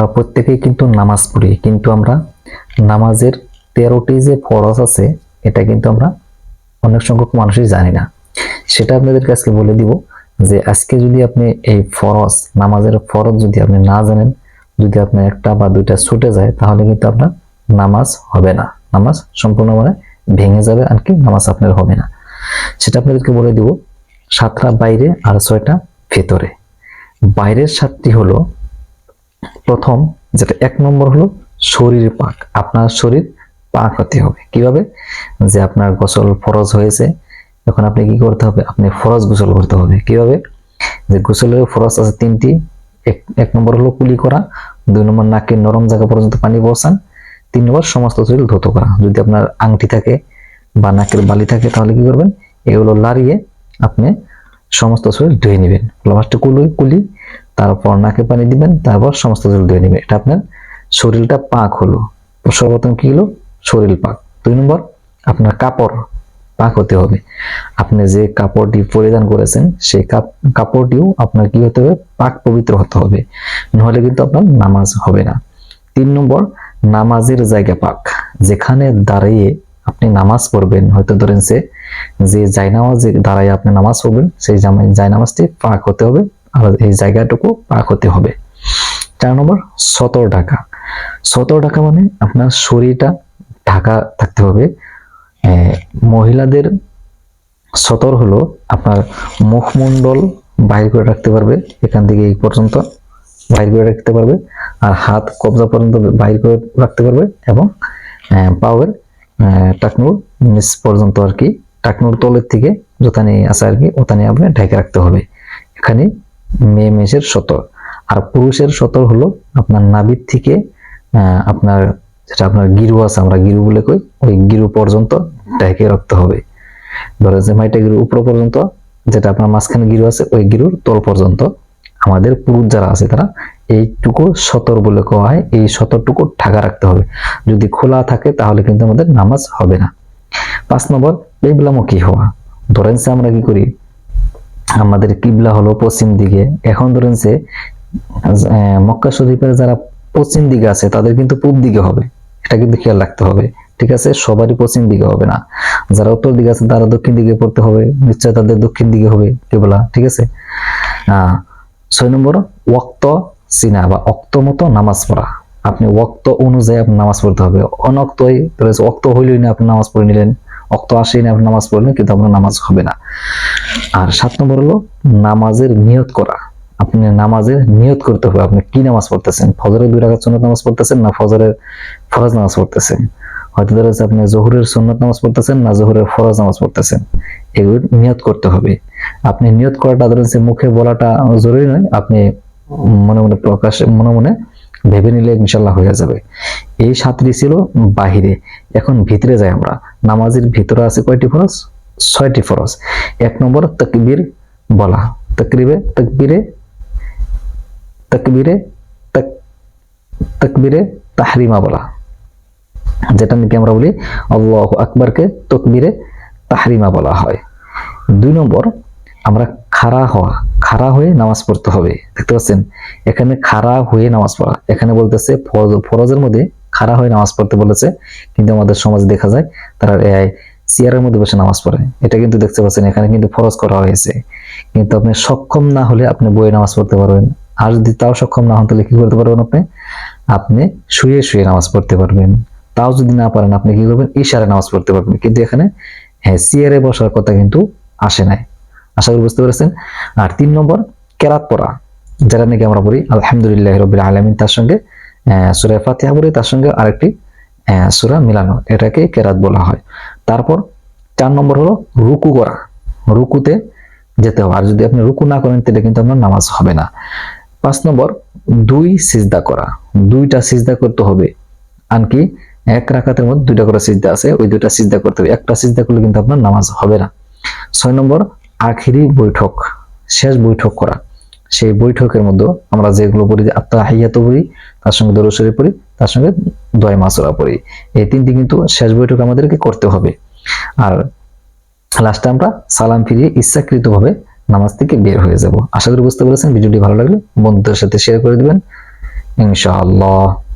আমরা প্রত্যেকেই কিন্তু নামাজ পড়ি, কিন্তু আমরা নামাজের তেরোটি যে ফরজ আছে, এটা কিন্তু আমরা অনেক সংখ্যক মানুষই জানি না। সেটা আপনাদেরকে আজকে বলে দিব যে আজকে যদি আপনি এই ফরজ, নামাজের ফরজ যদি আপনি না জানেন, যদি আপনার একটা বা দুইটা ছুটে যায়, তাহলে কিন্তু আপনার নামাজ হবে না। নামাজ সম্পূর্ণ মানে ভেঙে যাবে আর কি নামাজ আপনার হবে না। সেটা আপনাদেরকে বলে দিব সাতটা বাইরে আর ছয়টা ভেতরে। বাইরের সাতটি হলো প্রথম যেটা এক নম্বর হলো শরীর পাক। আপনার শরীর পাক হতে হবে। কীভাবে? যে আপনার গোসল ফরজ হয়েছে, এখন আপনি কি করতে হবে? আপনি ফরজ গোসল করতে হবে। কীভাবে? যে গোসলের ফরজ আছে তিনটি। এক নম্বর হলো কুলি করা, দুই নম্বর নাকের নরম জায়গা পর্যন্ত পানি পৌঁছান তিন নম্বর সমস্ত শরীর ধৌত করা। যদি আপনার আংটি থাকে বা নাকের বালি থাকে, তাহলে কি করবেন? এগুলো লাড়িয়ে আপনি সমস্ত শরীর ধুয়ে নেবেন। ফার্স্টে কুলি কুলি তারপর নাকে পানি দিবেন, তারপর সমস্ত জল ধুয়ে নেবেন। এটা আপনার শরীরটা পাক হলো। সর্বপ্রথম কি হলো? শরীর পাক। দুই নম্বর, আপনার কাপড় পাক হতে হবে। আপনি যে কাপড়টি পরিধান করেছেন, সেই কাপ- কাপড়টিও আপনার কি হতে হবে? পাক পবিত্র হতে হবে। নহলে কিন্তু আপনার নামাজ হবে না। তিন নম্বর, নামাজের জায়গা পাক। যেখানে দাঁড়িয়ে আপনি নামাজ পড়বেন, হয়তো ধরেন সে যে জায়নামাজে দাঁড়ায় আপনি নামাজ পড়বেন, সেই জায়নামাজটি পাক হতে হবে। এই জায়গাটুকু পাক হতে হবে। চার নম্বর, সতর ঢাকা। সতর ঢাকা মানে আপনার শরীরটা ঢাকা থাকতে হবে। মহিলাদের সতর হলো আপনার মুখমণ্ডল বাইর করে রাখতে পারবে, এখান থেকে এই পর্যন্ত বাইর করে রাখতে পারবে, আর হাত কবজা পর্যন্ত বাইর করে রাখতে পারবে এবং পাওয়ের টাকনুর নিচ পর্যন্ত আর কি, টাকনুর তলের থেকে যথানি আছে আর কি ওখানে আপনি ঢেকে রাখতে হবে। এখানে মেয়ে মেষের সতর। আর পুরুষের সতর হলো আপনার নাভির থেকে আপনার যেটা আপনার গিরু আছে, আমরা গিরু বলে কই, ওই গিরু পর্যন্ত ঢেকে রাখতে হবে। ধরো যে মাইটা গিরুর উপর পর্যন্ত, যেটা আপনার মাঝখানে গিরু আছে, ওই গিরুর তল পর্যন্ত। আমাদের পুরুষ যারা আছে, তারা এইটুকু সতর বলে কোয়া হয় এই সতরটুকু ঢাকা রাখতে হবে। যদি খোলা থাকে, তাহলে কিন্তু আমাদের নামাজ হবে না। পাঁচ নম্বর কিবলামুখী হওয়া। ধরেন আমরা কি করি আমাদের কিবলা হলো পশ্চিম দিকে। এখন ধরেন যে মক্কা শরীফের যারা পশ্চিম দিকে আছে, তাদের কিন্তু পূব দিকে হবে। এটা কিন্তু খেয়াল রাখতে হবে, ঠিক আছে? সবারই পশ্চিম দিকে হবে না। যারা উত্তর দিকে আছে, তারা দক্ষিণ দিকে পড়তে হবে। নিশ্চয় তাদের দক্ষিণ দিকে হবে কেবলা, ঠিক আছে? ছয় নম্বর, ওয়াক্ত সিনা বা অক্ত মতো নামাজ পড়া। আপনি ওয়াক্ত অনুযায়ী আপনি নামাজ পড়তে হবে। অনক্তই অক্ত হইলেই না আপনি নামাজ পড়ে নিলেন। অক্ত আসেই না, আপনি নামাজ পড়লেন, কিন্তু আপনার নামাজ হবে না। আর সাত নম্বর হলো, নামাজের নিয়ত করা। আপনি নামাজের নিয়ত করতে হবে। আপনি কি নামাজ পড়তেছেন? ফজরের দুই রাকাত সুন্নত নামাজ পড়তেছেন না ফজরের ফরজ নামাজ পড়তেছেন? হয়তো ধরে আপনি জহুরের সুন্নত নামাজ পড়তেছেন না জহুরের ফরজ নামাজ পড়তেছেন। এগুলো নিয়ত করতে হবে। আপনি নিয়ত করাটা ধরেন মুখে বলাটা জরুরি নয়, আপনি মনে মনে প্রকাশ, মনে মনে ভেবে নিলে ইনশাল্লাহ হয়ে যাবে। এই সাতটি ছিল বাহিরে। এখন ভিতরে যাই আমরা। নামাজের ভিতরে আছে কয়টি ফরজ? ছয়টি ফরজ। এক নম্বর তকবীর বলা। তকরিবে তকবীরে তকবীরে, তক- তকবীরে তাহরিমা বলা। যেটা নাকি আমরা বলি আল্লাহ আকবরকে তকবিরে তাহরিমা বলা হয়। দুই নম্বর, আমরা খাড়া হওয়া। খাড়া হয়ে নামাজ পড়তে হবে। দেখতে পাচ্ছেন? এখানে খাড়া হয়ে নামাজ পড়া। এখানে বলতেছে ফরজের মধ্যে খাড়া হয়ে নামাজ পড়তে বলেছে, কিন্তু আমাদের সমাজে দেখা যায় তারা চেয়ারের মধ্যে বসে নামাজ পড়ে। এটা কিন্তু দেখতে পাচ্ছেন, এখানে কিন্তু ফরজ করা হয়েছে। কিন্তু আপনি সক্ষম না হলে আপনি বইয়ে নামাজ পড়তে পারবেন। আর যদি তাও সক্ষম না হন, তাহলে কি করতে পারবেন আপনি? আপনি শুয়ে শুয়ে নামাজ পড়তে পারবেন। তাও যদি না পারেন, আপনি কি করবেন? ইশারে নামাজ পড়তে পারবেন। কিন্তু এখানে হ্যাঁ চেয়ারে বসার কথা কিন্তু আসে নাই। আশা করি বুঝতে পেরেছেন। আর তিন নম্বর, কেরাত পড়া। যেটা নাকি আমরা পড়ি, আলহামদুলিল্লাহ রবিল আলমিন, তার সঙ্গে সুরা ফাতিহা পড়ি, তার সঙ্গে আরেকটি সুরা মিলানো, এটাকে কেরাত বলা হয়। তারপর চার নম্বর হলো রুকু করা। রুকুতে যেতে হবে। আর যদি আপনি রুকু না করেন, তাহলে কিন্তু আপনার নামাজ হবে না। পাঁচ নম্বর, দুই সিজদা করা। দুইটা সিজদা করতে হবে। আনকি এক রাকাতের মধ্যে দুইটা করে সিজদা আছে, ওই দুইটা সিজদা করতে হবে। একটা সিজদা করলে কিন্তু আপনার নামাজ হবে না। ছয় নম্বর আখিরি বৈঠক, শেষ বৈঠক করা। সেই বৈঠকের মধ্যে আমরা যেগুলো পড়ি, যে আত্মা হাইয়াত পড়ি, তার সঙ্গে দরসরি পড়ি, তার সঙ্গে দয় মাসুরা পড়ি। এই তিনটি কিন্তু শেষ বৈঠক আমাদেরকে করতে হবে। আর লাস্টে আমরা সালাম ফিরিয়ে ইচ্ছাকৃতভাবে নামাজ থেকে বের হয়ে যাব। আশা করি বুঝতে পেরেছেন। ভিডিওটি ভালো লাগলে বন্ধুদের সাথে শেয়ার করে দিবেন। ইনশাআল্লাহ।